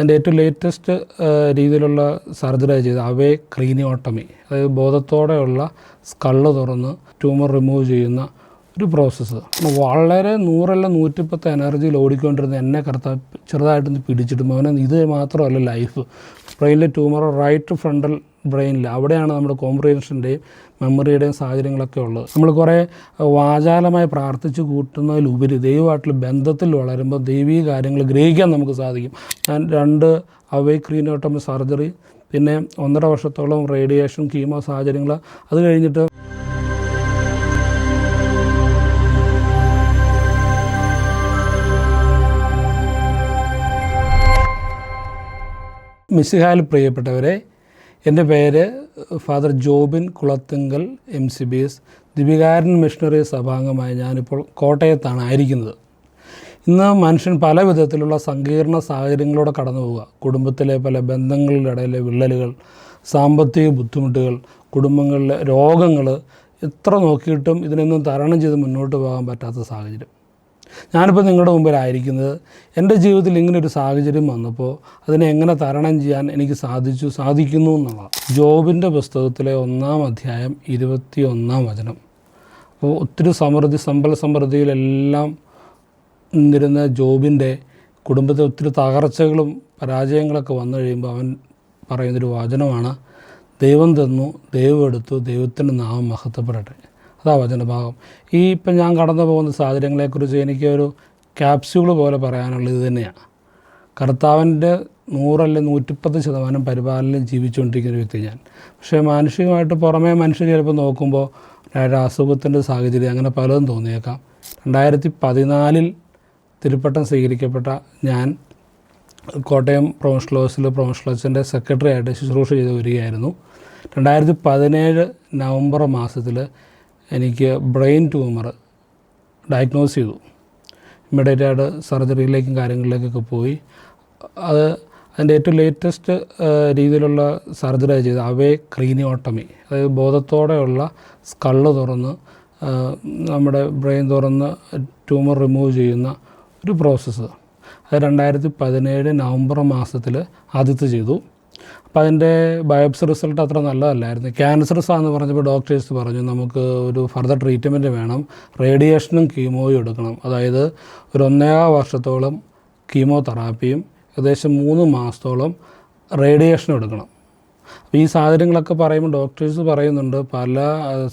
അതിന്റെ ഏറ്റവും ലേറ്റസ്റ്റ് രീതിയിലുള്ള സർജറി ചെയ്ത് അവേ ക്രീനിയോട്ടമി അതായത് ബോധത്തോടെയുള്ള സ്കള്ള് തുറന്ന് ട്യൂമർ റിമൂവ് ചെയ്യുന്ന ഒരു പ്രോസസ്സ് വളരെ നൂറല്ല നൂറ്റിപ്പത്ത് എനർജിയിൽ ഓടിക്കൊണ്ടിരുന്ന എന്നെ കറുത്ത ചെറുതായിട്ടൊന്ന് പിടിച്ചിട്ട് മോനെ ഇത് മാത്രമല്ല ലൈഫ് ബ്രെയിനിലെ ട്യൂമർ റൈറ്റ് ഫ്രണ്ടൽ ബ്രെയിനിൽ അവിടെയാണ് നമ്മുടെ കോംപ്രിഹെൻഷന്റെയും മെമ്മറിയുടെയും സാഹചര്യങ്ങളൊക്കെ ഉള്ളത്. നമ്മൾ കുറേ വാചാലമായി പ്രാർത്ഥിച്ച് കൂട്ടുന്നതിലുപരി ദൈവമായിട്ടുള്ള ബന്ധത്തിൽ വളരുമ്പോൾ ദൈവീക കാര്യങ്ങൾ ഗ്രഹിക്കാൻ നമുക്ക് സാധിക്കും. ഞാൻ രണ്ട് അവേ ക്രീനോട്ടം സർജറി പിന്നെ ഒന്നര വർഷത്തോളം റേഡിയേഷൻ കീമോ സാഹചര്യങ്ങൾ അത് കഴിഞ്ഞിട്ട് മിസ്സിഹാൽ പ്രിയപ്പെട്ടവരെ എന്റെ പേര് father Jobin Kulathunkal M C B S ദിവികാരൻ missionary സഭാംഗമായി ഞാനിപ്പോൾ കോട്ടയത്താണ് ആയിരിക്കുന്നത്. ഇന്ന് മനുഷ്യൻ പല വിധത്തിലുള്ള സങ്കീർണ സാഹചര്യങ്ങളോടെ കടന്നു പോവുക. കുടുംബത്തിലെ പല ബന്ധങ്ങളുടെ ഇടയിലെ വിള്ളലുകൾ സാമ്പത്തിക ബുദ്ധിമുട്ടുകൾ കുടുംബങ്ങളിലെ രോഗങ്ങൾ എത്ര നോക്കിയിട്ടും ഇതിനൊന്നും തരണം ചെയ്ത് മുന്നോട്ട് പോകാൻ പറ്റാത്ത സാഹചര്യം. ഞാനിപ്പോൾ നിങ്ങളുടെ മുമ്പിലായിരിക്കുന്നത്. എന്റെ ജീവിതത്തിൽ ഇങ്ങനെ ഒരു സാഹചര്യം വന്നപ്പോൾ അതിനെ എങ്ങനെ തരണം ചെയ്യാൻ എനിക്ക് സാധിച്ചു സാധിക്കുന്നു എന്നുള്ളതാണ് ജോബിന്റെ പുസ്തകത്തിലെ ഒന്നാം അധ്യായം ഇരുപത്തി ഒന്നാം വചനം. അപ്പോൾ ഒത്തിരി സമൃദ്ധി സമ്പൽ സമൃദ്ധിയിലെല്ലാം നിന്നിരുന്ന ജോബിന്റെ കുടുംബത്തെ ഒത്തിരി തകർച്ചകളും പരാജയങ്ങളൊക്കെ വന്നു കഴിയുമ്പോൾ അവൻ പറയുന്നൊരു വചനമാണ് ദൈവം തന്നു ദൈവം എടുത്തു ദൈവത്തിന്റെ നാമം മഹത്വപ്പെടട്ടെ. അതാ വചനഭാഗം ഈ ഇപ്പം ഞാൻ കടന്നു പോകുന്ന സാഹചര്യങ്ങളെക്കുറിച്ച് എനിക്കൊരു ക്യാപ്സ്യൂൾ പോലെ പറയാനുള്ളത് ഇത് തന്നെയാണ് കർത്താവിന്റെ നൂറല്ല നൂറ്റിപ്പത്ത് ശതമാനം പരിപാലനം ജീവിച്ചുകൊണ്ടിരിക്കുന്ന വ്യക്തി ഞാൻ. പക്ഷേ മാനുഷികമായിട്ട് പുറമേ മനുഷ്യർ ചിലപ്പോൾ നോക്കുമ്പോൾ ഒരു അസുഖത്തിന്റെ സാഹചര്യം അങ്ങനെ പലതും തോന്നിയേക്കാം. രണ്ടായിരത്തി പതിനാലിൽ തിരുപ്പട്ടം സ്വീകരിക്കപ്പെട്ട ഞാൻ കോട്ടയം പ്രൊഫഷണൽ ഹൗസിൽ പ്രൊഫഷണൽ ഹൗസിന്റെ സെക്രട്ടറി ആയിട്ട് ശുശ്രൂഷ ചെയ്ത് വരികയായിരുന്നു. രണ്ടായിരത്തി പതിനേഴ് നവംബർ മാസത്തിൽ എനിക്ക് ബ്രെയിൻ ട്യൂമർ ഡയഗ്നോസ് ചെയ്തു. ഇമ്മീഡിയറ്റ് ആയിട്ട് സർജറിയിലേക്കും കാര്യങ്ങളിലേക്കൊക്കെ പോയി. അത് അതിന്റെ ഏറ്റവും ലേറ്റസ്റ്റ് രീതിയിലുള്ള സർജറി ചെയ്ത്. Awake craniotomy. അതായത് ബോധത്തോടെയുള്ള സ്കള്ള് തുറന്ന് നമ്മുടെ ബ്രെയിൻ തുറന്ന് ട്യൂമർ റിമൂവ് ചെയ്യുന്ന ഒരു പ്രോസസ്സ്. അത് രണ്ടായിരത്തി പതിനേഴ് നവംബർ മാസത്തിൽ ആദ്യത്തെ ചെയ്തു. അപ്പോൾ അതിന്റെ ബയോപ്സി റിസൾട്ട് അത്ര നല്ലതല്ലായിരുന്നു. ക്യാൻസറസ് ആണെന്ന് പറഞ്ഞപ്പോൾ ഡോക്ടേഴ്സ് പറഞ്ഞു നമുക്ക് ഒരു ഫർദർ ട്രീറ്റ്മെന്റ് വേണം. റേഡിയേഷനും കീമോയും എടുക്കണം. അതായത് ഒരു ഒന്നേകാ വർഷത്തോളം കീമോ തെറാപ്പിയും ഏകദേശം മൂന്ന് മാസത്തോളം റേഡിയേഷനും എടുക്കണം. അപ്പോൾ ഈ സാഹചര്യങ്ങളൊക്കെ പറയുമ്പോൾ ഡോക്ടേഴ്സ് പറയുന്നുണ്ട് പല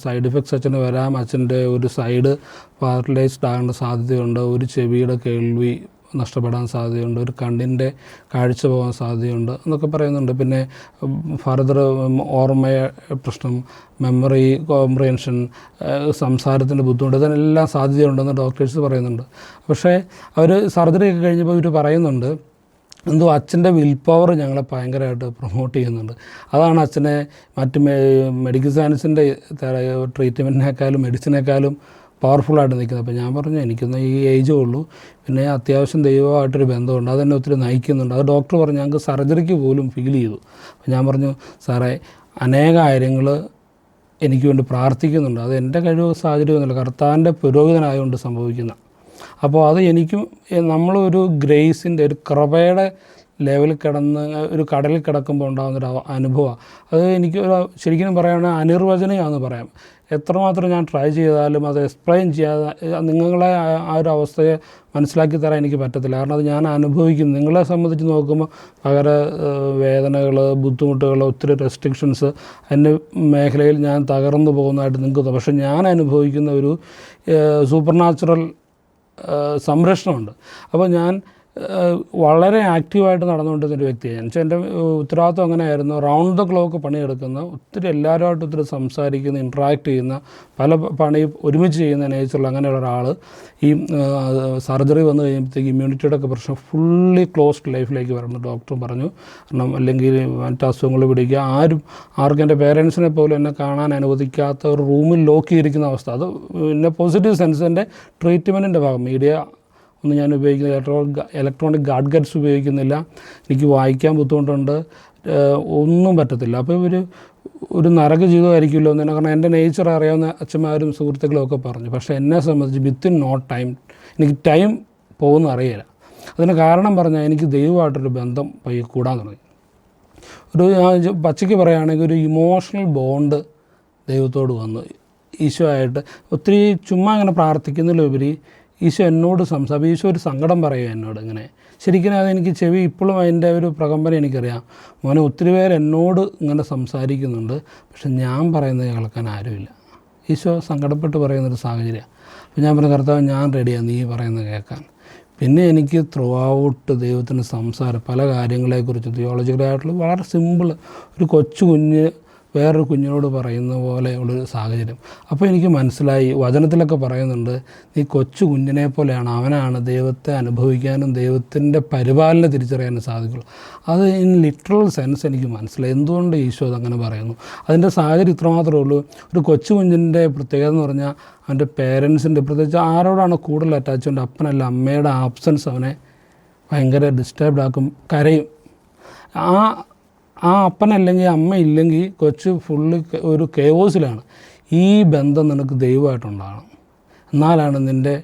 സൈഡ് ഇഫക്ട്സ് അച്ഛന് വരാം. അച്ഛന്റെ ഒരു സൈഡ് പാരലൈസ്ഡ് ആകേണ്ട സാധ്യതയുണ്ട്. ഒരു ചെവിയുടെ കേൾവി നഷ്ടപ്പെടാൻ സാധ്യതയുണ്ട് ഒരു കണ്ണിന്റെ കാഴ്ച പോകാൻ സാധ്യതയുണ്ട് എന്നൊക്കെ പറയുന്നുണ്ട്. പിന്നെ ഫർദർ ഓർമ്മ പ്രശ്നം മെമ്മറി കോംപ്രിയൻഷൻ സംസാരത്തിന്റെ ബുദ്ധിമുട്ട് ഇതിനെല്ലാം സാധ്യതയുണ്ടെന്ന് ഡോക്ടേഴ്സ് പറയുന്നുണ്ട്. പക്ഷേ അവർ സർജറി ഒക്കെ കഴിഞ്ഞപ്പോൾ ഇവർ പറയുന്നുണ്ട് എന്തോ അച്ഛന്റെ വിൽ പവർ ഞങ്ങളെ ഭയങ്കരമായിട്ട് പ്രൊമോട്ട് ചെയ്യുന്നുണ്ട്. അതാണ് അച്ഛനെ മറ്റ് മെഡിക്കൽ സയൻസിന്റെ ട്രീറ്റ്മെന്റിനേക്കാളും മെഡിസിനേക്കാളും പവർഫുള്ളായിട്ട് നിൽക്കുന്നത്. അപ്പോൾ ഞാൻ പറഞ്ഞു എനിക്കൊന്ന് ഈ ഏജേ ഉള്ളൂ. പിന്നെ അത്യാവശ്യം ദൈവമായിട്ടൊരു ബന്ധമുണ്ട്. അതെന്നെ ഒത്തിരി നയിക്കുന്നുണ്ട്. അത് ഡോക്ടർ പറഞ്ഞു ഞങ്ങൾക്ക് സർജറിക്ക് പോലും ഫീൽ ചെയ്തു. അപ്പോൾ ഞാൻ പറഞ്ഞു സാറേ അനേക കാര്യങ്ങൾ എനിക്ക് വേണ്ടി പ്രാർത്ഥിക്കുന്നുണ്ട്. അത് എന്റെ കഴിവ് സാഹചര്യമൊന്നുമില്ല. കർത്താവിന്റെ പുരോഹിതനായതുകൊണ്ട് സംഭവിക്കുന്ന. അപ്പോൾ അത് എനിക്കും നമ്മളൊരു ഗ്രേസിന്റെ ഒരു കൃപയുടെ ലെവലിൽ കിടന്ന് ഒരു കടലിൽ കിടക്കുമ്പോൾ ഉണ്ടാകുന്നൊരു അനുഭവമാണ് അത് എനിക്ക് ശരിക്കും പറയുകയാണെങ്കിൽ അനിർവചനീയമാണെന്ന് പറയാം. എത്രമാത്രം ഞാൻ ട്രൈ ചെയ്താലും അത് എക്സ്പ്ലെയിൻ ചെയ്യാതെ നിങ്ങളെ ആ- ഒരു അവസ്ഥയെ മനസ്സിലാക്കി തരാൻ എനിക്ക് പറ്റത്തില്ല. കാരണം അത് ഞാൻ അനുഭവിക്കുന്നു. നിങ്ങളെ സംബന്ധിച്ച് നോക്കുമ്പോൾ പകര വേദനകൾ ബുദ്ധിമുട്ടുകൾ ഒത്തിരി റെസ്ട്രിക്ഷൻസ് എന്റെ മേഖലയിൽ ഞാൻ തകർന്നു പോകുന്നതായിട്ട് നിങ്ങൾക്ക് തോന്നും. പക്ഷേ ഞാൻ അനുഭവിക്കുന്ന ഒരു സൂപ്പർ നാച്ചുറൽ സംരക്ഷണമുണ്ട്. അപ്പോൾ ഞാൻ വളരെ ആക്റ്റീവായിട്ട് നടന്നുകൊണ്ടിരുന്ന ഒരു വ്യക്തിയാണ് എന്നുവെച്ചാൽ വെച്ചാൽ എന്റെ ഉത്തരവാദിത്വം അങ്ങനെയായിരുന്നു. റൗണ്ട് ദ ക്ലോക്ക് പണിയെടുക്കുന്ന ഒത്തിരി എല്ലാവരുമായിട്ട് ഒത്തിരി സംസാരിക്കുന്ന ഇൻട്രാക്ട് ചെയ്യുന്ന പല പണി ഒരുമിച്ച് ചെയ്യുന്ന നേച്ചറുള്ള അങ്ങനെയുള്ള ഒരാൾ ഈ സർജറി വന്നു കഴിയുമ്പോഴത്തേക്ക് ഇമ്മ്യൂണിറ്റിയുടെ ഒക്കെ പ്രശ്നം ഫുള്ളി ക്ലോസ്ഡ് ലൈഫിലേക്ക് വരണം ഡോക്ടർ പറഞ്ഞു. കാരണം അല്ലെങ്കിൽ മറ്റ് അസുഖങ്ങൾ പിടിക്കുക. ആരും ആർക്കും എന്റെ പേരൻസിനെ പോലും എന്നെ കാണാൻ അനുവദിക്കാത്ത ഒരു റൂമിൽ ലോക്ക് ചെയ്തിരിക്കുന്ന അവസ്ഥ. അത് പിന്നെ പോസിറ്റീവ് സെൻസ് എന്റെ ട്രീറ്റ്മെന്റിന്റെ ഭാഗം. മീഡിയ ഒന്നും ഞാൻ ഉപയോഗിക്കുന്ന ഇലക്ട്രോണിക് ഇലക്ട്രോണിക് ഗഡ്സ് ഉപയോഗിക്കുന്നില്ല. എനിക്ക് വായിക്കാൻ ബുദ്ധിമുട്ടുണ്ട്. ഒന്നും പറ്റത്തില്ല. അപ്പോൾ ഒരു ഒരു നരക ജീവിതമായിരിക്കുമല്ലോ എന്ന് കാരണം എന്റെ നേച്ചർ അറിയാവുന്ന അച്ഛന്മാരും സുഹൃത്തുക്കളും ഒക്കെ പറഞ്ഞു. പക്ഷേ എന്നെ സംബന്ധിച്ച് വിത്തിൻ നോട്ട് ടൈം എനിക്ക് ടൈം പോകുന്ന അറിയില്ല. അതിന് കാരണം പറഞ്ഞാൽ എനിക്ക് ദൈവമായിട്ടൊരു ബന്ധം പയ്യെ കൂടാൻ തുടങ്ങി. ഒരു പച്ചയ്ക്ക് പറയുകയാണെങ്കിൽ ഒരു ഇമോഷണൽ ബോണ്ട് ദൈവത്തോട് വന്നു. ഈശോ ആയിട്ട് ഒത്തിരി ചുമ്മാ അങ്ങനെ പ്രാർത്ഥിക്കുന്നതിലുപരി ഈശോ എന്നോട് സംസാരിക്കും ഈശോ ഒരു സങ്കടം പറയുക എന്നോട് ഇങ്ങനെ. ശരിക്കും അതെനിക്ക് ചെവി ഇപ്പോഴും അതിന്റെ ഒരു പ്രകമ്പനം എനിക്കറിയാം. മോനെ ഒത്തിരി പേര് എന്നോട് ഇങ്ങനെ സംസാരിക്കുന്നുണ്ട്. പക്ഷെ ഞാൻ പറയുന്നത് കേൾക്കാൻ ആരുമില്ല. ഈശോ സങ്കടപ്പെട്ട് പറയുന്നൊരു സാഹചര്യമാണ്. അപ്പോൾ ഞാൻ പറഞ്ഞു കർത്താവ് ഞാൻ റെഡിയാണ് നീ പറയുന്നത് കേൾക്കാൻ. പിന്നെ എനിക്ക് ത്രൂ ഔട്ട് ദൈവത്തിന്റെ സംസാരം പല കാര്യങ്ങളെക്കുറിച്ച് തിയോളജിക്കലായിട്ടുള്ള വളരെ സിമ്പിൾ ഒരു കൊച്ചു കുഞ്ഞ് വേറൊരു കുഞ്ഞിനോട് പറയുന്ന പോലെ ഉള്ളൊരു സാഹചര്യം. അപ്പോൾ എനിക്ക് മനസ്സിലായി വചനത്തിലൊക്കെ പറയുന്നുണ്ട് നീ കൊച്ചു കുഞ്ഞിനെ പോലെയാണ് അവനാണ് ദൈവത്തെ അനുഭവിക്കാനും ദൈവത്തിന്റെ പരിപാലനം തിരിച്ചറിയാനും സാധിക്കുള്ളൂ. അത് ഇൻ ലിറ്ററൽ സെൻസ് എനിക്ക് മനസ്സിലായി. എന്തുകൊണ്ട് ഈശോ അതങ്ങനെ പറയുന്നു? അതിന്റെ സാഹചര്യം ഇത്രമാത്രമേ ഉള്ളൂ. ഒരു കൊച്ചു കുഞ്ഞിന്റെ പ്രത്യേകത എന്ന് പറഞ്ഞാൽ അവന്റെ പേരൻസിന്റെ പ്രത്യേകിച്ച് ആരോടാണ് കൂടുതൽ അറ്റാച്ച്മെന്റ് അപ്പനല്ല അമ്മയുടെ ആബ്സൻസ് അവനെ ഭയങ്കര ഡിസ്റ്റർബ്ഡ് ആക്കും കരയും. ആ ആ അപ്പനല്ലെങ്കിൽ അമ്മ ഇല്ലെങ്കിൽ കൊച്ച് ഫുള്ള് ഒരു കേവോസിലാണ് ഈ ബന്ധം നിനക്ക് ദൈവമായിട്ടുണ്ടാകണം. എന്നാലാണ് നിന്റെ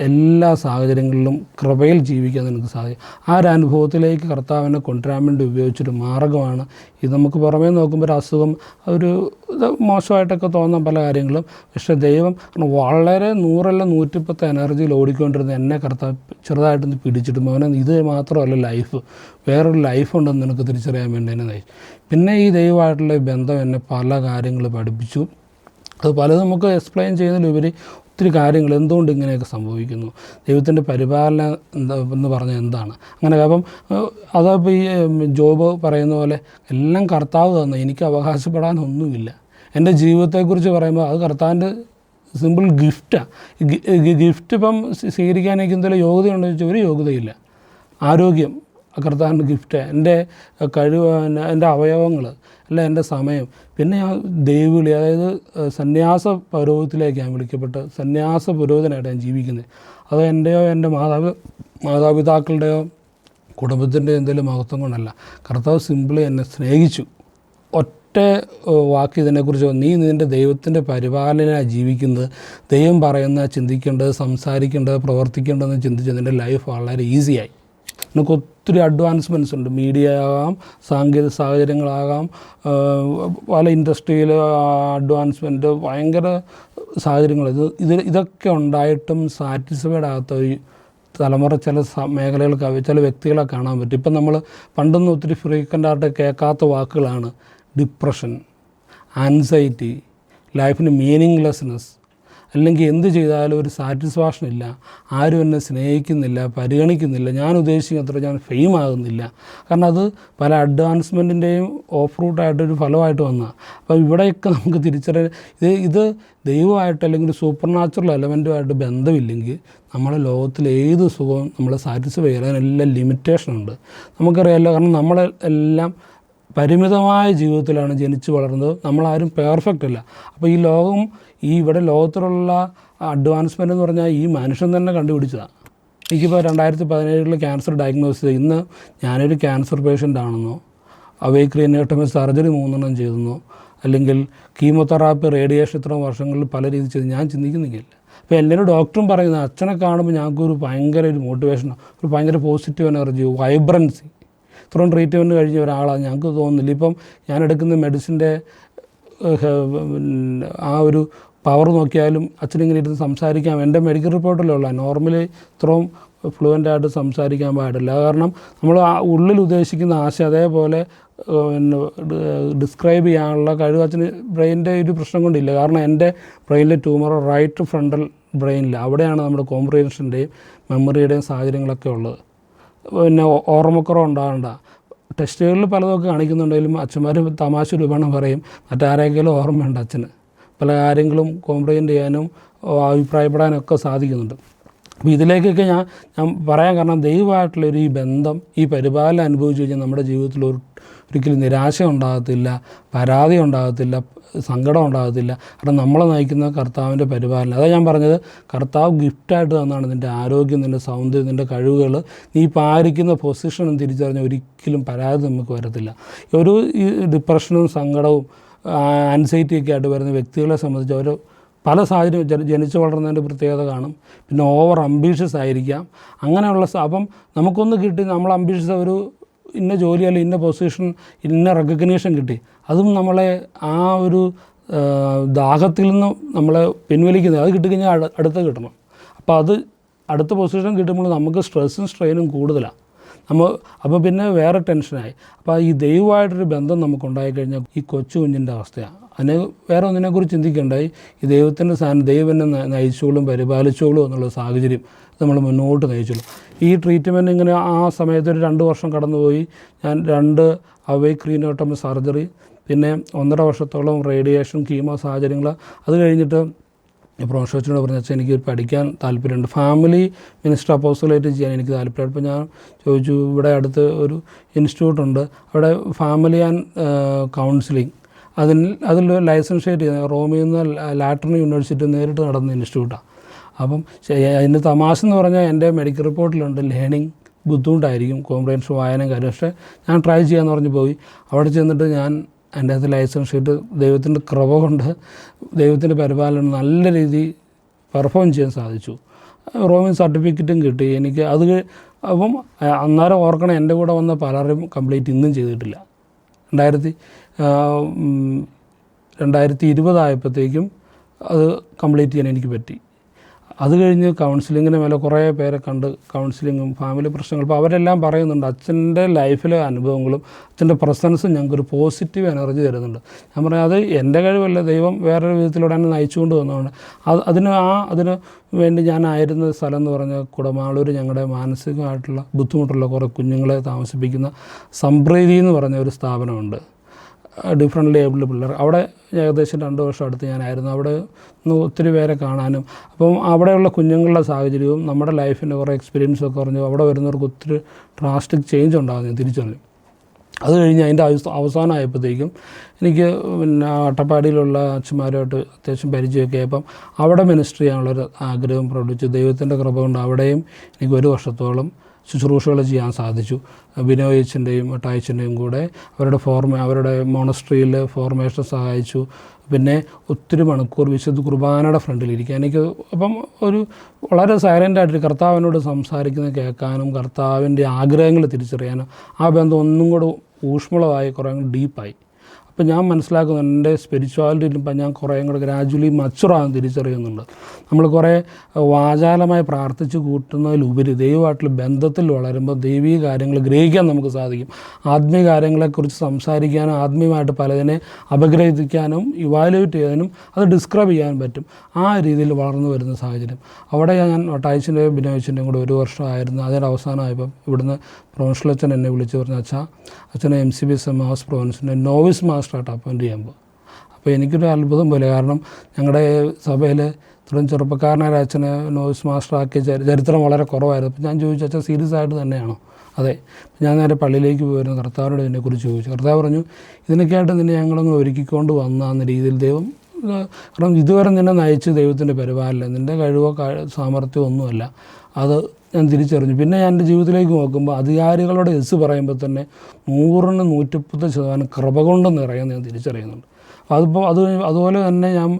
എല്ലാ സാഹചര്യങ്ങളിലും കൃപയിൽ ജീവിക്കാൻ നിനക്ക് സാധിക്കും. ആ ഒരു അനുഭവത്തിലേക്ക് കർത്താവിനെ കൊണ്ടുവരാൻ വേണ്ടി ഉപയോഗിച്ചൊരു മാർഗമാണ് ഇത് നമുക്ക് പുറമേ നോക്കുമ്പോൾ ഒരു അസുഖം ഒരു മോശമായിട്ടൊക്കെ തോന്നാൻ പല കാര്യങ്ങളും. പക്ഷേ ദൈവം വളരെ നൂറല്ല നൂറ്റിപ്പത്ത് എനർജിയിൽ ഓടിക്കൊണ്ടിരുന്ന എന്നെ കർത്താവ് ചെറുതായിട്ടൊന്ന് പിടിച്ചിട്ട് മോനെ ഇത് മാത്രമല്ല ലൈഫ്. വേറൊരു ലൈഫ് ഉണ്ടെന്ന് നിനക്ക് തിരിച്ചറിയാൻ വേണ്ടി എന്നെ നയിച്ചു. പിന്നെ ഈ ദൈവമായിട്ടുള്ള ബന്ധം എന്നെ പല കാര്യങ്ങൾ പഠിപ്പിച്ചു. അത് പലതും നമുക്ക് എക്സ്പ്ലെയിൻ ചെയ്യുന്നതിലുപരി ഒത്തിരി കാര്യങ്ങൾ എന്തുകൊണ്ട് ഇങ്ങനെയൊക്കെ സംഭവിക്കുന്നു? ദൈവത്തിന്റെ പരിപാലന എന്താ എന്ന് പറഞ്ഞാൽ എന്താണ്? അങ്ങനെ അപ്പം അതപ്പോൾ ഈ ജോബ് പറയുന്ന പോലെ എല്ലാം കർത്താവ് തന്ന. എനിക്ക് അവകാശപ്പെടാനൊന്നുമില്ല. എന്റെ ജീവിതത്തെക്കുറിച്ച് പറയുമ്പോൾ അത് കർത്താവിന്റെ സിമ്പിൾ ഗിഫ്റ്റാണ് ഗിഫ്റ്റ് ഇപ്പം സ്വീകരിക്കാനേക്ക് എന്തെങ്കിലും യോഗ്യതയുണ്ടോ ചോദിച്ചാൽ ഒരു യോഗ്യതയില്ല. ആരോഗ്യം കർത്താവിന്റെ ഗിഫ്റ്റ്. എന്റെ കഴിവ് എന്റെ അവയവങ്ങൾ അല്ല? എന്റെ സമയം. പിന്നെ ഞാൻ ദൈവവിളി അതായത് സന്യാസ പൗരോഹിത്യത്തിലേക്ക് ഞാൻ വിളിക്കപ്പെട്ട് സന്യാസ പുരോഹിതനായിട്ട് ഞാൻ ജീവിക്കുന്നത് അത് എന്റെയോ എന്റെ മാതാപി മാതാപിതാക്കളുടെയോ കുടുംബത്തിന്റെ എന്തെങ്കിലും മഹത്വം കൊണ്ടല്ല. കർത്താവ് സിമ്പിളി എന്നെ സ്നേഹിച്ചു. ഒറ്റ വാക്ക് ഇതിനെക്കുറിച്ച് നീ നിന്റെ ദൈവത്തിന്റെ പരിപാലനയാണ് ജീവിക്കുന്നത് ദൈവം പറയുന്ന ചിന്തിക്കേണ്ടത് സംസാരിക്കേണ്ടത് പ്രവർത്തിക്കേണ്ടതെന്ന് ചിന്തിച്ച് നിന്റെ ലൈഫ് വളരെ ഈസിയായി നിനക്ക് ഒത്തിരി അഡ്വാൻസ്മെന്റ്സ് ഉണ്ട്. മീഡിയ ആകാം സാങ്കേതിക സാഹചര്യങ്ങളാകാം പല ഇൻഡസ്ട്രിയിൽ അഡ്വാൻസ്മെന്റ് ഭയങ്കര സാഹചര്യങ്ങൾ ഇത് ഇത് ഇതൊക്കെ ഉണ്ടായിട്ടും സാറ്റിസ്ഫൈഡ് ആകാത്ത ഒരു തലമുറ ചില മേഖലകൾക്ക് ചില വ്യക്തികളെ കാണാൻ പറ്റും. ഇപ്പം നമ്മൾ പണ്ടൊന്നും ഒത്തിരി ഫ്രീക്വന്റായിട്ട് കേൾക്കാത്ത വാക്കുകളാണ് ഡിപ്രഷൻ ആൻസൈറ്റി ലൈഫിന് മീനിങ്ലെസ്നെസ് അല്ലെങ്കിൽ എന്ത് ചെയ്താലും ഒരു സാറ്റിസ്ഫാക്ഷൻ ഇല്ല. ആരും എന്നെ സ്നേഹിക്കുന്നില്ല പരിഗണിക്കുന്നില്ല. ഞാൻ ഉദ്ദേശിക്കുന്നത്ര ഞാൻ ഫെയിം ആകുന്നില്ല. കാരണം അത് പല അഡ്വാൻസ്മെന്റിന്റെയും ഓഫ് റൂട്ടായിട്ടൊരു ഫലമായിട്ട് വന്നതാണ് അപ്പോൾ ഇവിടെയൊക്കെ നമുക്ക് തിരിച്ചറിയാൻ ഇത് ഇത് ദൈവമായിട്ട് അല്ലെങ്കിൽ സൂപ്പർ നാച്ചുറൽ എലമെന്റുമായിട്ട് ബന്ധമില്ലെങ്കിൽ നമ്മുടെ ലോകത്തിലെ ഏത് സുഖവും നമ്മളെ സാറ്റിസ്ഫൈ ചെയ്യാൻ ലിമിറ്റേഷൻ ഉണ്ട്. നമുക്കറിയാമല്ലോ കാരണം നമ്മളെല്ലാം പരിമിതമായ ജീവിതത്തിലാണ് ജനിച്ചു വളർന്നത്. നമ്മളാരും പെർഫെക്റ്റ് അല്ല. അപ്പോൾ ഈ ലോകം ഈ ഇവിടെ ലോകത്തിലുള്ള അഡ്വാൻസ്മെന്റ് എന്ന് പറഞ്ഞാൽ ഈ മനുഷ്യൻ തന്നെ കണ്ടുപിടിച്ചതാണ് എനിക്കിപ്പോൾ രണ്ടായിരത്തി പതിനേഴിൽ ക്യാൻസർ ഡയഗ്നോസ് ചെയ്ത് ഇന്ന് ഞാനൊരു ക്യാൻസർ പേഷ്യന്റ് ആണെന്നോ അവൈക്രിയനേട്ടമി സർജറി മൂന്നെണ്ണം ചെയ്തെന്നോ അല്ലെങ്കിൽ കീമോതെറാപ്പി റേഡിയേഷൻ ഇത്ര വർഷങ്ങളിൽ പല രീതിയിൽ ചെയ്ത് ഞാൻ ചിന്തിക്കുന്നില്ല. അപ്പോൾ എല്ലാവരും ഡോക്ടറും പറയുന്നത് അച്ഛനെ കാണുമ്പോൾ ഞങ്ങൾക്കൊരു ഭയങ്കര ഒരു മോട്ടിവേഷനാണ് ഒരു ഭയങ്കര പോസിറ്റീവ് എനർജി വൈബ്രൻസി ഇത്രയും ട്രീറ്റ്മെന്റ് കഴിഞ്ഞ ഒരാളാണ്. ഞങ്ങൾക്ക് തോന്നുന്നില്ല. ഇപ്പം ഞാൻ എടുക്കുന്ന മെഡിസിന്റെ ആ ഒരു പവർ നോക്കിയാലും അച്ഛനിങ്ങനെ ഇരുന്ന് സംസാരിക്കാം. എന്റെ മെഡിക്കൽ റിപ്പോർട്ടിലുള്ള നോർമലി ഇത്രയും ഫ്ലുവന്റ് ആയിട്ട് സംസാരിക്കാൻ പാടില്ല. കാരണം നമ്മൾ ആ ഉള്ളിൽ ഉദ്ദേശിക്കുന്ന ആശയം അതേപോലെ ഡിസ്ക്രൈബ് ചെയ്യാനുള്ള കഴിവ് അച്ഛന് ബ്രെയിനിന്റെ ഒരു പ്രശ്നം കൊണ്ടില്ല. കാരണം എന്റെ ബ്രെയിനിലെ ട്യൂമർ റൈറ്റ് ഫ്രണ്ടൽ ബ്രെയിനിൽ അവിടെയാണ് നമ്മുടെ കോംപ്രിഹെൻഷന്റെയും മെമ്മറിയുടെയും സാഹചര്യങ്ങളൊക്കെ ഉള്ളത്. പിന്നെ ഓർമ്മക്കുറവ് ഉണ്ടാകണ്ട ടെസ്റ്റുകളിൽ പലതൊക്കെ കാണിക്കുന്നുണ്ടെങ്കിലും അച്ഛന്മാർ തമാശ രൂപണം പറയും. മറ്റാരെങ്കിലും ഓർമ്മയുണ്ട് അച്ഛന്. പല കാര്യങ്ങളും കോംപ്രിഹെൻഡ് ചെയ്യാനും അഭിപ്രായപ്പെടാനൊക്കെ സാധിക്കുന്നുണ്ട്. അപ്പോൾ ഇതിലേക്കൊക്കെ ഞാൻ ഞാൻ പറയാൻ കാരണം ദൈവമായിട്ടുള്ളൊരു ഈ ബന്ധം ഈ പരിപാലനം അനുഭവിച്ചു കഴിഞ്ഞാൽ നമ്മുടെ ജീവിതത്തിൽ ഒരു ഒരിക്കലും നിരാശ ഉണ്ടാകത്തില്ല പരാതി ഉണ്ടാകത്തില്ല സങ്കടം ഉണ്ടാകത്തില്ല. കാരണം നമ്മളെ നയിക്കുന്ന കർത്താവിന്റെ പരിപാലനം. അതാണ് ഞാൻ പറഞ്ഞത് കർത്താവ് ഗിഫ്റ്റായിട്ട് തന്നാണ് നിന്റെ ആരോഗ്യം നിന്റെ സൗന്ദര്യം നിന്റെ കഴിവുകൾ. നീ പാലിക്കുന്ന പൊസിഷനും തിരിച്ചറിഞ്ഞാൽ ഒരിക്കലും പരാതി നമുക്ക് വരത്തില്ല. ഒരു ഡിപ്രഷനും സങ്കടവും ആൻസൈറ്റിയൊക്കെ ആയിട്ട് വരുന്ന വ്യക്തികളെ സംബന്ധിച്ച് അവർ പല സാഹചര്യം ജനിച്ചു വളർന്നതിന്റെ പ്രത്യേകത കാണും. പിന്നെ ഓവർ അംബീഷ്യസ് ആയിരിക്കാം. അങ്ങനെയുള്ള അപ്പം നമുക്കൊന്ന് കിട്ടി നമ്മൾ അംബീഷ്യസ് ഒരു ഇന്ന ജോലി അല്ലെങ്കിൽ ഇന്ന പൊസിഷൻ ഇന്ന റെക്കഗ്നേഷൻ കിട്ടി. അതും നമ്മളെ ആ ഒരു ദാഹത്തിൽ നിന്ന് നമ്മളെ പിൻവലിക്കുന്നത്. അത് കിട്ടിക്കഴിഞ്ഞാൽ അടുത്ത് കിട്ടണം. അപ്പോൾ അത് അടുത്ത പൊസിഷൻ കിട്ടുമ്പോൾ നമുക്ക് സ്ട്രെസ്സും സ്ട്രെയിനും കൂടുതലാണ് നമ്മൾ അപ്പോൾ പിന്നെ വേറെ ടെൻഷനായി അപ്പോൾ ഈ ദൈവമായിട്ടൊരു ബന്ധം നമുക്ക് ഉണ്ടായിക്കഴിഞ്ഞാൽ ഈ കൊച്ചു കുഞ്ഞിന്റെ അവസ്ഥയാണ് അതിനെ വേറെ ഒന്നിനെക്കുറിച്ച് ചിന്തിക്കേണ്ടായി. ഈ ദൈവത്തിന്റെ സാധനം ദൈവം എന്നെ നയിച്ചോളും പരിപാലിച്ചോളും എന്നുള്ള സാഹചര്യം നമ്മൾ മുന്നോട്ട് നയിച്ചോളും. ഈ ട്രീറ്റ്മെന്റ് ഇങ്ങനെ ആ സമയത്ത് ഒരു രണ്ട് വർഷം കടന്നുപോയി. ഞാൻ രണ്ട് അവേ ക്രീനോട്ടം സർജറി പിന്നെ ഒന്നര വർഷത്തോളം റേഡിയേഷൻ കീമോ സാഹചര്യങ്ങൾ. അത് കഴിഞ്ഞിട്ട് പ്രൊഫഷനോട് പറഞ്ഞ വെച്ചാൽ എനിക്ക് പഠിക്കാൻ താല്പര്യമുണ്ട്. ഫാമിലി മിനിസ്റ്റർ അപ്പോസലേറ്റ് ചെയ്യാൻ എനിക്ക് താല്പര്യമുണ്ട്. അപ്പോൾ ഞാൻ ചോദിച്ചു ഇവിടെ അടുത്ത് ഒരു ഇൻസ്റ്റിറ്റ്യൂട്ടുണ്ട് അവിടെ ഫാമിലി ആൻഡ് കൗൺസിലിംഗ് അതിൽ അതിൽ ലൈസൻഷ്യേറ്റ് ചെയ്യുന്നത് റോമിൽ നിന്ന് ലാറ്ററൻ യൂണിവേഴ്സിറ്റി നേരിട്ട് നടന്ന ഇൻസ്റ്റിറ്റ്യൂട്ടാണ്. അപ്പം അതിന്റെ തമാശ എന്ന് പറഞ്ഞാൽ എന്റെ മെഡിക്കൽ റിപ്പോർട്ടിലുണ്ട് ലേണിംഗ് ബുദ്ധിമുട്ടായിരിക്കും കോംപ്രഹൻഷൻ വായനയും കാര്യം. പക്ഷേ ഞാൻ ട്രൈ ചെയ്യാമെന്ന് പറഞ്ഞ് പോയി. അവിടെ ചെന്നിട്ട് ഞാൻ എന്റെ അകത്ത് ലൈസൻസ് ഷീറ്റ് ദൈവത്തിന്റെ കൃപ കൊണ്ട് ദൈവത്തിന്റെ പരിപാലനം നല്ല രീതിയിൽ പെർഫോം ചെയ്യാൻ സാധിച്ചു. റോമിൻ സർട്ടിഫിക്കറ്റും കിട്ടി. എനിക്ക് അത് അപ്പം അന്നേരം ഓർക്കണം എന്റെ കൂടെ വന്ന പലരും കംപ്ലീറ്റ് ഇന്നും ചെയ്തിട്ടില്ല. രണ്ടായിരത്തി രണ്ടായിരത്തി ഇരുപതായപ്പോഴത്തേക്കും അത് കംപ്ലീറ്റ് ചെയ്യാൻ എനിക്ക് പറ്റി. അത് കഴിഞ്ഞ് കൗൺസിലിങ്ങിന് മേലെ കുറേ പേരെ കണ്ട് കൗൺസിലിങ്ങും ഫാമിലി പ്രശ്നങ്ങളും അപ്പോൾ അവരെല്ലാം പറയുന്നുണ്ട് അച്ഛന്റെ ലൈഫിലെ അനുഭവങ്ങളും അച്ഛന്റെ പ്രസൻസും ഞങ്ങൾക്കൊരു പോസിറ്റീവ് എനർജി തരുന്നുണ്ട്. ഞാൻ പറഞ്ഞു അത് എന്റെ കഴിവല്ല ദൈവം വേറൊരു വിധത്തിലൂടെ എന്നെ നയിച്ചുകൊണ്ട് വന്നതുകൊണ്ട് അത് അതിന് ആ അതിന് വേണ്ടി ഞാനായിരുന്ന സ്ഥലം എന്ന് പറഞ്ഞാൽ കുടമാളൂർ ഞങ്ങളുടെ മാനസികമായിട്ടുള്ള ബുദ്ധിമുട്ടുള്ള കുറേ കുഞ്ഞുങ്ങളെ താമസിപ്പിക്കുന്ന സംപ്രീതി എന്ന് പറഞ്ഞ ഒരു സ്ഥാപനമുണ്ട്. ഡിഫറെന്റ്ലി ഏബിൾഡ് പിള്ളേർ. അവിടെ ഏകദേശം രണ്ട് വർഷം അടുത്ത് ഞാനായിരുന്നു. അവിടെ നിന്ന് ഒത്തിരി പേരെ കാണാനും അപ്പം അവിടെയുള്ള കുഞ്ഞുങ്ങളുടെ സാഹചര്യവും നമ്മുടെ ലൈഫിന്റെ കുറേ എക്സ്പീരിയൻസ് ഒക്കെ പറഞ്ഞു അവിടെ വരുന്നവർക്ക് ഒത്തിരി ഡ്രാസ്റ്റിക് ചേഞ്ച് ഉണ്ടാകുന്നു തിരിച്ചറിഞ്ഞു. അത് കഴിഞ്ഞ് അതിന്റെ അവസ അവസാനമായപ്പോഴത്തേക്കും എനിക്ക് പിന്നെ അട്ടപ്പാടിയിലുള്ള അച്ഛന്മാരുമായിട്ട് അത്യാവശ്യം പരിചയമൊക്കെ ആയപ്പം അവിടെ മിനിസ്റ്റർ ചെയ്യാനുള്ളൊരു ആഗ്രഹം പ്രകടിപ്പിച്ചു. ദൈവത്തിന്റെ കൃപ കൊണ്ട് അവിടെയും എനിക്ക് ഒരു വർഷത്തോളം ശുശ്രൂഷകൾ ചെയ്യാൻ സാധിച്ചു. വിനോയച്ചന്റെയും ടായച്ചന്റെയും കൂടെ അവരുടെ ഫോർമ അവരുടെ മോണസ്ട്രിയിൽ ഫോർമേഷൻ സഹായിച്ചു. പിന്നെ ഒത്തിരി മണിക്കൂർ വിശുദ്ധ കുർബാനയുടെ ഫ്രണ്ടിലിരിക്കുക. എനിക്ക് അപ്പം ഒരു വളരെ സൈലന്റായിട്ട് കർത്താവിനോട് സംസാരിക്കുന്നത് കേൾക്കാനും കർത്താവിന്റെ ആഗ്രഹങ്ങൾ തിരിച്ചറിയാനും ആ ബന്ധം ഒന്നും കൂടെ ഊഷ്മളമായി കുറേ ഡീപ്പായി. അപ്പം ഞാൻ മനസ്സിലാക്കുന്നു എന്റെ സ്പിരിച്വാലിറ്റിയിൽ ഇപ്പം ഞാൻ കുറേ കൂടെ ഗ്രാജുവലി മച്ചുറാകാൻ തിരിച്ചറിയുന്നുണ്ട്. നമ്മൾ കുറേ വാചാലമായി പ്രാർത്ഥിച്ച് കൂട്ടുന്നതിലുപരി ദൈവമായിട്ടുള്ള ബന്ധത്തിൽ വളരുമ്പോൾ ദൈവീയ കാര്യങ്ങൾ ഗ്രഹിക്കാൻ നമുക്ക് സാധിക്കും. ആത്മീയ കാര്യങ്ങളെക്കുറിച്ച് സംസാരിക്കാനും ആത്മീയമായിട്ട് പലതിനെ അപഗ്രഹിക്കാനും ഇവാലുവേറ്റ് ചെയ്യാനും അത് ഡിസ്ക്രൈബ് ചെയ്യാനും പറ്റും. ആ രീതിയിൽ വളർന്നു വരുന്ന സാഹചര്യം. അവിടെ ഞാൻ ടൈച്ചിന്റെയും ബിനോയിച്ചിന്റെയും കൂടെ ഒരു വർഷമായിരുന്നു. അതിന്റെ അവസാനമായപ്പം ഇവിടുന്ന് പ്രൊഫഷണൽ അച്ഛൻ എന്നെ വിളിച്ച് പറഞ്ഞു അച്ഛാ അച്ഛനെ M C B S Emmaus പ്രൊവിൻസിന്റെ novice മാസ്റ്ററായിട്ട് ചെയ്യാൻ ചെയ്യുമ്പോൾ. അപ്പോൾ എനിക്കൊരു അത്ഭുതം പോലെ കാരണം ഞങ്ങളുടെ സഭയിൽ ഇത്രയും ചെറുപ്പക്കാരനായ അച്ഛനെ നോയ്സ് മാസ്റ്റർ ആക്കിയ ചരിത്രം വളരെ കുറവായിരുന്നു. അപ്പോൾ ഞാൻ ചോദിച്ചു അച്ഛൻ സീരിയസ് ആയിട്ട് തന്നെയാണോ? അതെ. ഞാൻ നേരെ പള്ളിയിലേക്ക് പോയിരുന്നു. കർത്താവിനോട് ഇതിനെക്കുറിച്ച് ചോദിച്ചു. കർത്താവ് പറഞ്ഞു ഇതിനൊക്കെയായിട്ട് നിന്നെ ഞങ്ങളങ്ങ് ഒരുക്കിക്കൊണ്ട് വന്ന രീതിയിൽ ദൈവം കാരണം ഇതുവരെ നിന്നെ നയിച്ച് ദൈവത്തിന്റെ പരിപാലനം നിന്റെ കഴിവോ സാമർഥ്യമോ ഒന്നുമല്ല അത് ഞാൻ തിരിച്ചറിഞ്ഞു. പിന്നെ ഞാൻ എന്റെ ജീവിതത്തിലേക്ക് നോക്കുമ്പോൾ അധികാരികളുടെ എസ് പറയുമ്പോൾ തന്നെ നൂറിന് നൂറ്റിപ്പത്ത് ശതമാനം കൃപ കൊണ്ട് നിറയുന്ന ഞാൻ തിരിച്ചറിയുന്നുണ്ട്. അതിപ്പോൾ അത് അതുപോലെ തന്നെ ഞാൻ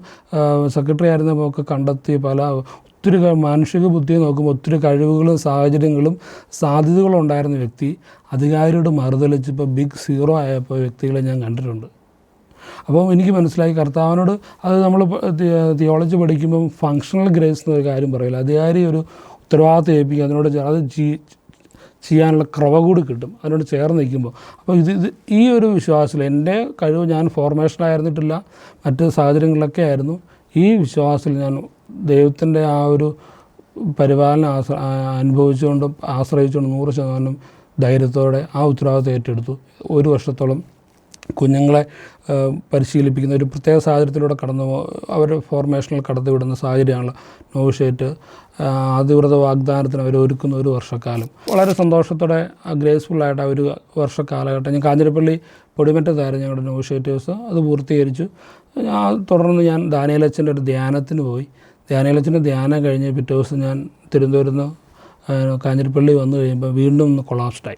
സെക്രട്ടറി ആയിരുന്നപ്പോൾ ഒക്കെ കണ്ടെത്തി പല ഒത്തിരി മാനുഷിക ബുദ്ധിയെ നോക്കുമ്പോൾ ഒത്തിരി കഴിവുകളും സാഹചര്യങ്ങളും സാധ്യതകളും ഉണ്ടായിരുന്ന വ്യക്തി അധികാരിയോട് മറുതലിച്ചപ്പോൾ ബിഗ് സീറോ ആയപ്പോൾ വ്യക്തികളെ ഞാൻ കണ്ടിട്ടുണ്ട്. അപ്പം എനിക്ക് മനസ്സിലായി കർത്താവിനോട് അത് നമ്മൾ തിയോളജി പഠിക്കുമ്പം ഫങ്ഷണൽ ഗ്രേസ് എന്നൊരു കാര്യം പറയില്ല. അധികാരി ഒരു ഉത്തരവാദിത്വം ഏൽപ്പിക്കുക അതിനോട് അത് ചെയ്- ചെയ്യാനുള്ള ക്രവ കൂടി കിട്ടും. അതിനോട് ചേർന്ന് നിൽക്കുമ്പോൾ. അപ്പോൾ ഇത് ഇത് ഈ ഒരു വിശ്വാസത്തിൽ എന്റെ കഴിവ് ഞാൻ ഫോർമേഷനായിരുന്നിട്ടില്ല മറ്റ് സാഹചര്യങ്ങളിലൊക്കെ ആയിരുന്നു. ഈ വിശ്വാസത്തിൽ ഞാൻ ദൈവത്തിന്റെ ആ ഒരു പരിപാലനം ആശ്ര അനുഭവിച്ചുകൊണ്ടും ആശ്രയിച്ചുകൊണ്ടും നൂറ് ശതമാനം ധൈര്യത്തോടെ ആ ഉത്തരവാദിത്വം ഏറ്റെടുത്തു. ഒരു വർഷത്തോളം കുഞ്ഞുങ്ങളെ പരിശീലിപ്പിക്കുന്ന ഒരു പ്രത്യേക സാഹചര്യത്തിലൂടെ കടന്നു അവരുടെ ഫോർമേഷനിൽ കടത്തി വിടുന്ന സാഹചര്യമാണ് നോവിഷേറ്റ്. അതിവ്രത വാഗ്ദാനത്തിന് അവർ ഒരുക്കുന്ന ഒരു വർഷക്കാലം. വളരെ സന്തോഷത്തോടെ ഗ്രേസ്ഫുള്ളായിട്ട് ആ ഒരു വർഷക്കാലഘട്ടം. ഞാൻ കാഞ്ഞിരപ്പള്ളി പൊടിമറ്റത്തായിരുന്നു ഞങ്ങളുടെ നോവിഷേറ്റേഴ്സ് അത് പൂർത്തീകരിച്ചു. തുടർന്ന് ഞാൻ ദാനേലച്ചന്റെ ഒരു ധ്യാനത്തിന് പോയി. ധ്യാനേലച്ചന്റെ ധ്യാനം കഴിഞ്ഞ് പിറ്റേ ദിവസം ഞാൻ തിരുവനന്തപുരത്ത് കാഞ്ഞിരപ്പള്ളി വന്നു കഴിയുമ്പോൾ വീണ്ടും ഒന്ന് കൊളാപ്സ്ഡായി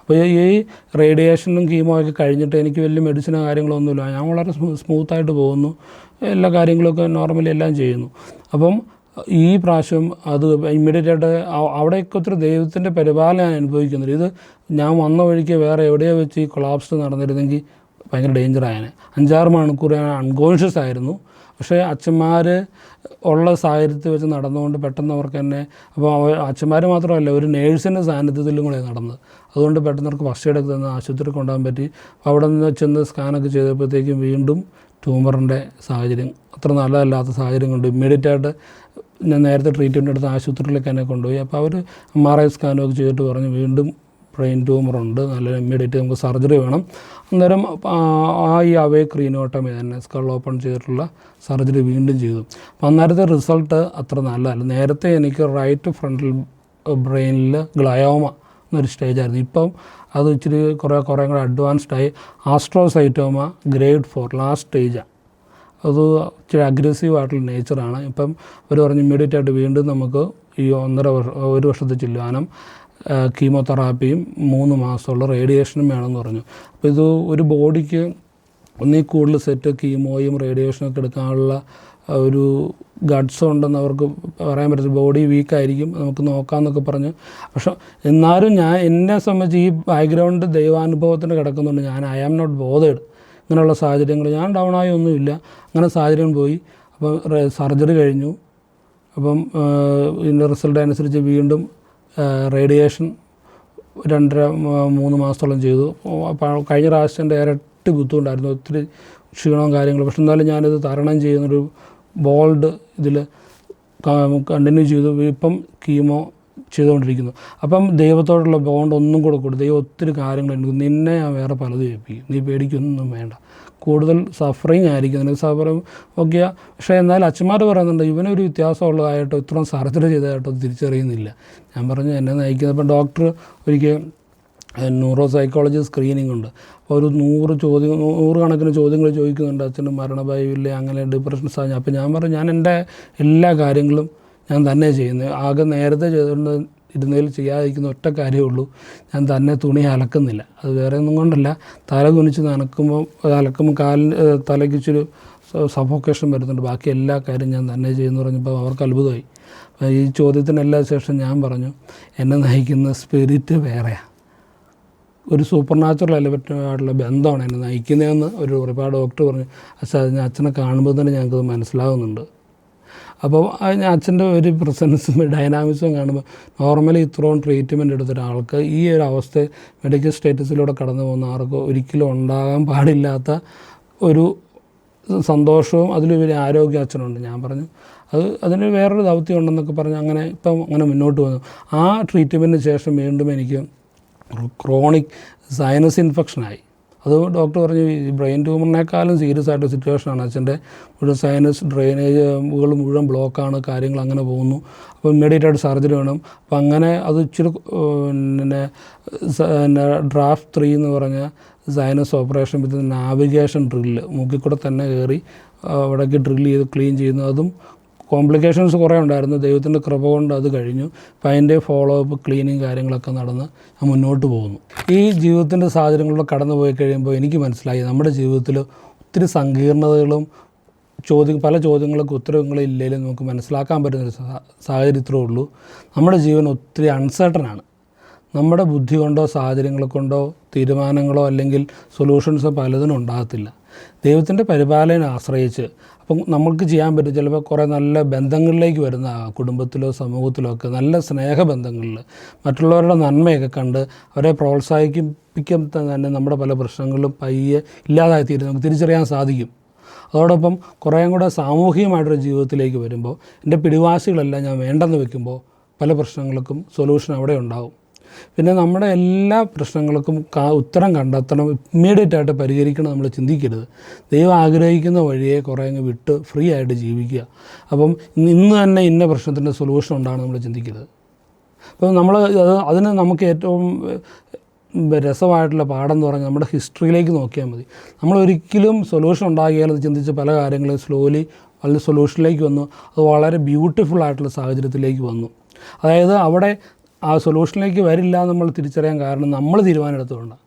അപ്പോൾ ഈ റേഡിയേഷനും കീമോ ഒക്കെ കഴിഞ്ഞിട്ട് എനിക്ക് വലിയ മെഡിസിനോ കാര്യങ്ങളൊന്നുമില്ല ഞാൻ വളരെ സ്മൂത്തായിട്ട് പോകുന്നു. എല്ലാ കാര്യങ്ങളൊക്കെ നോർമലി എല്ലാം ചെയ്യുന്നു. അപ്പം ഈ പ്രാവശ്യം അത് ഇമ്മീഡിയറ്റ് ആയിട്ട് അവിടെയൊക്കെ ഒത്തിരി ദൈവത്തിന്റെ പരിപാലനം ഞാൻ അനുഭവിക്കുന്നുണ്ട്. ഇത് ഞാൻ വന്ന വഴിക്ക് വേറെ എവിടെയോ വെച്ച് ഈ കൊളാപ്സ് നടന്നിരുന്നെങ്കിൽ ഭയങ്കര ഡേഞ്ചർ ആയേനെ. അഞ്ചാറ് മണിക്കൂർ ഞാൻ അൺകോൺഷ്യസ് ആയിരുന്നു. പക്ഷേ അച്ഛന്മാർ ഉള്ള സാഹചര്യത്തിൽ വെച്ച് നടന്നുകൊണ്ട് പെട്ടെന്ന് അവർക്ക് തന്നെ അപ്പോൾ അച്ഛന്മാർ മാത്രമല്ല ഒരു നേഴ്സിന്റെ സാന്നിധ്യത്തിലും കൂടെ നടന്നത്. അതുകൊണ്ട് പെട്ടെന്ന് അവർക്ക് ഫസ്റ്റ് എയ്ഡ് തന്ന് ആശുപത്രി കൊണ്ടുപോകാൻ പറ്റി. അപ്പോൾ അവിടെ നിന്ന് ചെന്ന് സ്കാനൊക്കെ ചെയ്തപ്പോഴത്തേക്കും വീണ്ടും ട്യൂമറിന്റെ സാഹചര്യം അത്ര നല്ലതല്ലാത്ത സാഹചര്യം കൊണ്ട് ഇമ്മീഡിയറ്റ് ആയിട്ട് ഞാൻ നേരത്തെ ട്രീറ്റ്മെന്റ് എടുത്ത ആശുപത്രിയിലേക്ക് തന്നെ കൊണ്ടുപോയി. അപ്പോൾ അവർ എം ആർ ഐ സ്കാനൊക്കെ ചെയ്തിട്ട് പറഞ്ഞു വീണ്ടും ബ്രെയിൻ ട്യൂമറുണ്ട് നല്ല ഇമ്മീഡിയറ്റ് നമുക്ക് സർജറി വേണം. അന്നേരം ആ ഈ അവേ ക്രീനോട്ടമി തന്നെ സ്കൾ ഓപ്പൺ ചെയ്തിട്ടുള്ള സർജറി വീണ്ടും ചെയ്തു. അപ്പം അന്നേരത്തെ റിസൾട്ട് അത്ര നല്ലതല്ല. നേരത്തെ എനിക്ക് റൈറ്റ് ഫ്രണ്ടിൽ ബ്രെയിനിൽ ഗ്ലയോമ എന്നൊരു സ്റ്റേജായിരുന്നു ഇപ്പം അത് ഇച്ചിരി കുറേ കുറേ കൂടെ അഡ്വാൻസ്ഡ് ആയി. ആസ്ട്രോസൈറ്റോമ ഗ്രേഡ് ഫോർ ലാസ്റ്റ് സ്റ്റേജാണ് അത് ഇച്ചിരി അഗ്രസീവ് ആയിട്ടുള്ള നേച്ചറാണ് ഇപ്പം അവർ പറഞ്ഞ് ഇമ്മീഡിയറ്റ് ആയിട്ട് വീണ്ടും നമുക്ക് ഈ ഒന്നര വർഷം ഒരു വർഷത്തെ ചെല്ലുവാനും കീമോതെറാപ്പിയും മൂന്ന് മാസമുള്ള റേഡിയേഷനും വേണമെന്ന് പറഞ്ഞു. അപ്പോൾ ഇത് ഒരു ബോഡിക്ക് ഒന്നേ കൂടുതൽ സെറ്റ് കീമോയും റേഡിയേഷനും ഒക്കെ എടുക്കാനുള്ള ഒരു ഗഡ്സ് ഉണ്ടെന്ന് അവർക്ക് പറയാൻ പറ്റില്ല. ബോഡി വീക്കായിരിക്കും നമുക്ക് നോക്കാമെന്നൊക്കെ പറഞ്ഞു. പക്ഷെ എന്നാലും ഞാൻ എന്നെ സംബന്ധിച്ച് ഈ ബാക്ക്ഗ്രൗണ്ട് ദൈവാനുഭവത്തിന് കിടക്കുന്നുണ്ട്. ഞാൻ ഐ ആം നോട്ട് ബോധേഡ് ഇങ്ങനെയുള്ള സാഹചര്യങ്ങൾ ഞാൻ ഡൗൺ ആയി ഒന്നുമില്ല. അങ്ങനെ സാഹചര്യം പോയി. അപ്പോൾ സർജറി കഴിഞ്ഞു. അപ്പം ഇതിന്റെ റിസൾട്ട് അനുസരിച്ച് വീണ്ടും റേഡിയേഷൻ രണ്ടര മൂന്ന് മാസത്തോളം ചെയ്തു. കഴിഞ്ഞ പ്രാവശ്യത്തിന്റെ ഇരട്ടി ബുദ്ധിമുട്ടായിരുന്നു. ഒത്തിരി ക്ഷീണവും കാര്യങ്ങളും. പക്ഷെ എന്നാലും ഞാനിത് തരണം ചെയ്യുന്നൊരു ബോൾഡ് ഇതിൽ കണ്ടിന്യൂ ചെയ്തു. ഇപ്പം കീമോ ചെയ്തുകൊണ്ടിരിക്കുന്നു. അപ്പം ദൈവത്തോടുള്ള ബോണ്ട് ഒന്നും കൂടെ കൊടുത്തു ദൈവം ഒത്തിരി കാര്യങ്ങൾ എനിക്ക് നിന്നെ ഞാൻ വേറെ പലതും ഏൽപ്പിക്കും. നീ പേടിക്കൊന്നും വേണ്ട. കൂടുതൽ സഫറിങ് ആയിരിക്കും. അതിന് സഫറിങ് ഓക്കെ പക്ഷേ എന്നാൽ അച്ഛന്മാർ പറയുന്നുണ്ട് ഇവനൊരു വ്യത്യാസമുള്ളതായിട്ടോ ഇത്രയും സർജറി ചെയ്തതായിട്ടോ തിരിച്ചറിയുന്നില്ല. ഞാൻ പറഞ്ഞു എന്നെ നയിക്കുന്നത്. ഇപ്പം ഡോക്ടർ ഒരിക്കൽ ന്യൂറോ സൈക്കോളജി സ്ക്രീനിങ് ഉണ്ട്. അപ്പോൾ ഒരു നൂറ് ചോദ്യം നൂറ് കണക്കിന് ചോദ്യങ്ങൾ ചോദിക്കുന്നുണ്ട് അച്ഛന് മരണഭയമില്ലേ അങ്ങനെ ഡിപ്രഷൻ സാഹചര്യം അപ്പോൾ ഞാൻ പറഞ്ഞു ഞാൻ എന്റെ എല്ലാ കാര്യങ്ങളും ഞാൻ തന്നെ ചെയ്യുന്നത് ആകെ നേരത്തെ ചെയ്തുകൊണ്ട് ഇരുന്നതിൽ ചെയ്യാതിരിക്കുന്ന ഒറ്റ കാര്യമേ ഉള്ളൂ. ഞാൻ തന്നെ തുണി അലക്കുന്നില്ല. അത് വേറെ ഒന്നും കൊണ്ടല്ല. തല തുണിച്ച് നനക്കുമ്പോൾ അലക്കുമ്പോൾ കാലിന് തലയ്ക്കിച്ചൊരു സഫോക്കേഷൻ വരുന്നുണ്ട്. ബാക്കി എല്ലാ കാര്യം ഞാൻ തന്നെ ചെയ്യുന്നു പറഞ്ഞപ്പോൾ അവർക്ക് അത്ഭുതമായി. ഈ ചോദ്യത്തിനെല്ലാം ശേഷം ഞാൻ പറഞ്ഞു എന്നെ നയിക്കുന്ന സ്പിരിറ്റ് വേറെയാണ് ഒരു സൂപ്പർ നാച്ചുറൽ എലവറ്റുമായിട്ടുള്ള ബന്ധമാണ് എന്നെ നയിക്കുന്നതെന്ന് ഒരു ഒരുപാട് ഡോക്ടർ പറഞ്ഞു. അച്ഛാ ഞാൻ അച്ഛനെ കാണുമ്പോൾ തന്നെ ഞങ്ങൾക്കത് മനസ്സിലാവുന്നുണ്ട്. അപ്പോൾ അച്ഛന്റെ ഒരു പ്രസൻസും ഡൈനാമിക്സും കാണുമ്പോൾ നോർമലി ഇത്രയും ട്രീറ്റ്മെന്റ് എടുത്ത ഒരാൾക്ക് ഈ ഒരു അവസ്ഥ മെഡിക്കൽ സ്റ്റേറ്റസിലൂടെ കടന്നു പോകുന്ന ആർക്ക് ഒരിക്കലും ഉണ്ടാകാൻ പാടില്ലാത്ത ഒരു സന്തോഷവും അതിലുപരി ആരോഗ്യ അച്ഛനുണ്ട്. ഞാൻ പറഞ്ഞു അത് അതിന് വേറൊരു ദൗത്യം ഉണ്ടെന്നൊക്കെ പറഞ്ഞ് അങ്ങനെ ഇപ്പം അങ്ങനെ മുന്നോട്ട് വന്നു. ആ ട്രീറ്റ്മെന്റിന് ശേഷം വീണ്ടും എനിക്ക് ക്രോണിക് സൈനസ് ഇൻഫെക്ഷനായി അത് ഡോക്ടർ പറഞ്ഞു ഈ ബ്രെയിൻ ട്യൂമറിനേക്കാളും സീരിയസ് ആയിട്ട് സിറ്റുവേഷനാണ്. അച്ഛന്റെ മുഴുവൻ സൈനസ് ഡ്രെയിനേജുകൾ മുഴുവൻ ബ്ലോക്കാണ് കാര്യങ്ങൾ അങ്ങനെ പോകുന്നു. അപ്പോൾ ഇമ്മീഡിയറ്റ് ആയിട്ട് സർജറി വേണം. അപ്പം അങ്ങനെ അത് ഇച്ചിരി പിന്നെ ഡ്രാഫ്റ്റ് ത്രീ എന്ന് പറഞ്ഞ sinus operation with navigation drill മൂക്കിൽ കൂടെ തന്നെ കയറി അവിടേക്ക് ഡ്രില്ല് ചെയ്ത് ക്ലീൻ ചെയ്യുന്നു അതും കോംപ്ലിക്കേഷൻസ് കുറേ ഉണ്ടായിരുന്നു. ദൈവത്തിന്റെ കൃപ കൊണ്ട് അത് കഴിഞ്ഞു. അപ്പം അതിന്റെ ഫോളോ അപ്പ് ക്ലീനിങ് കാര്യങ്ങളൊക്കെ നടന്ന് മുന്നോട്ട് പോകുന്നു. ഈ ജീവിതത്തിന്റെ സാഹചര്യങ്ങളിലൂടെ കടന്നു പോയി കഴിയുമ്പോൾ എനിക്ക് മനസ്സിലായി നമ്മുടെ ജീവിതത്തിൽ ഒത്തിരി സങ്കീർണതകളും ചോദ്യം പല ചോദ്യങ്ങൾക്ക് ഉത്തരങ്ങളും ഇല്ലെങ്കിലും നമുക്ക് മനസ്സിലാക്കാൻ പറ്റുന്നൊരു സാഹചര്യത്തിലേ ഉള്ളൂ. നമ്മുടെ ജീവൻ ഒത്തിരി അൺസർട്ടനാണ് നമ്മുടെ ബുദ്ധി കൊണ്ടോ സാഹചര്യങ്ങൾ കൊണ്ടോ തീരുമാനങ്ങളോ അല്ലെങ്കിൽ സൊല്യൂഷൻസോ പലതിനും ഉണ്ടാകത്തില്ല. ദൈവത്തിന്റെ പരിപാലനം ആശ്രയിച്ച്. അപ്പം നമുക്ക് ചെയ്യാൻ പറ്റും. ചിലപ്പോൾ കുറേ നല്ല ബന്ധങ്ങളിലേക്ക് വരുന്ന കുടുംബത്തിലോ സമൂഹത്തിലോ ഒക്കെ നല്ല സ്നേഹബന്ധങ്ങളിൽ മറ്റുള്ളവരുടെ നന്മയൊക്കെ കണ്ട് അവരെ പ്രോത്സാഹിപ്പിക്കും തന്നെ നമ്മുടെ പല പ്രശ്നങ്ങളും പയ്യെ ഇല്ലാതായി തീരും നമുക്ക് തിരിച്ചറിയാൻ സാധിക്കും. അതോടൊപ്പം കുറേയും കൂടെ സാമൂഹികമായിട്ടൊരു ജീവിതത്തിലേക്ക് വരുമ്പോൾ എന്റെ പിടിവാശികളെല്ലാം ഞാൻ വേണ്ടെന്ന് വെക്കുമ്പോൾ പല പ്രശ്നങ്ങൾക്കും സൊല്യൂഷൻ അവിടെ ഉണ്ടാവും. പിന്നെ നമ്മുടെ എല്ലാ പ്രശ്നങ്ങൾക്കും ഉത്തരം കണ്ടെത്തണം ഇമ്മീഡിയറ്റ് ആയിട്ട് പരിഹരിക്കണം നമ്മൾ ചിന്തിക്കരുത്. ദൈവം ആഗ്രഹിക്കുന്ന വഴിയെ കുറേ അങ്ങ് വിട്ട് ഫ്രീ ആയിട്ട് ജീവിക്കുക. അപ്പം ഇന്ന് തന്നെ ഇന്ന പ്രശ്നത്തിന്റെ സൊല്യൂഷൻ ഉണ്ടാണ് നമ്മൾ ചിന്തിക്കരുത്. അപ്പം നമ്മൾ അത് അതിന് നമുക്ക് ഏറ്റവും രസമായിട്ടുള്ള പാഠം എന്ന് പറഞ്ഞാൽ നമ്മുടെ ഹിസ്റ്ററിയിലേക്ക് നോക്കിയാൽ മതി. നമ്മൾ ഒരിക്കലും സൊല്യൂഷൻ ഉണ്ടാകിയാൽ അത് ചിന്തിച്ച് പല കാര്യങ്ങളും സ്ലോലി വളരെ സൊല്യൂഷനിലേക്ക് വന്നു. അത് വളരെ ബ്യൂട്ടിഫുൾ ആയിട്ടുള്ള സാഹചര്യത്തിലേക്ക് വന്നു. അതായത് അവിടെ ആ സൊല്യൂഷനിലേക്ക് വരില്ല നമ്മൾ തിരിച്ചറിയാൻ കാരണം നമ്മൾ തീരുമാനം എടുത്തുകൊണ്ടാണ്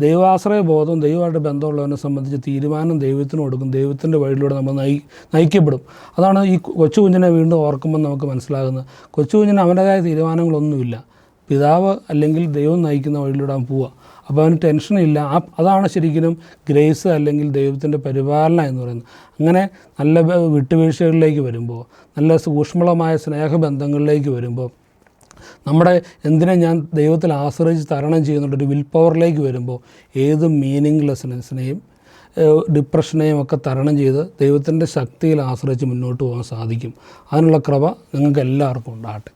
ദൈവാശ്രയ ബോധം ദൈവമായിട്ട് ബന്ധമുള്ളവനെ സംബന്ധിച്ച് തീരുമാനം ദൈവത്തിന് കൊടുക്കും ദൈവത്തിന്റെ വഴിയിലൂടെ നമ്മൾ നയി നയിക്കപ്പെടും. അതാണ് ഈ കൊച്ചു കുഞ്ഞിനെ വീണ്ടും ഓർക്കുമ്പോൾ നമുക്ക് മനസ്സിലാകുന്നത്. കൊച്ചു കുഞ്ഞിന് അവന്റേതായ തീരുമാനങ്ങളൊന്നുമില്ല. പിതാവ് അല്ലെങ്കിൽ ദൈവം നയിക്കുന്ന വഴിയിലൂടെ അവൻ പോവുക അപ്പോൾ അവന് ടെൻഷനില്ല. ആ അതാണ് ശരിക്കും ഗ്രേസ് അല്ലെങ്കിൽ ദൈവത്തിന്റെ പരിപാലന എന്ന് പറയുന്നത്. അങ്ങനെ നല്ല വിട്ടുവീഴ്ചകളിലേക്ക് വരുമ്പോൾ നല്ല സൂക്ഷ്മളമായ സ്നേഹബന്ധങ്ങളിലേക്ക് വരുമ്പോൾ നമ്മുടെ എന്തിനെ ഞാൻ ദൈവത്തിൽ ആശ്രയിച്ച് തരണം ചെയ്യുന്നുണ്ട്? ഒരു വിൽ പവറിലേക്ക് വരുമ്പോൾ ഏത് മീനിങ്ലെസ്നെസ്സിനെയും ഡിപ്രഷനെയും ഒക്കെ തരണം ചെയ്ത് ദൈവത്തിന്റെ ശക്തിയിൽ ആശ്രയിച്ച് മുന്നോട്ട് പോകാൻ സാധിക്കും. അതിനുള്ള കൃപ നിങ്ങൾക്ക് എല്ലാവർക്കും ഉണ്ടാകട്ടെ.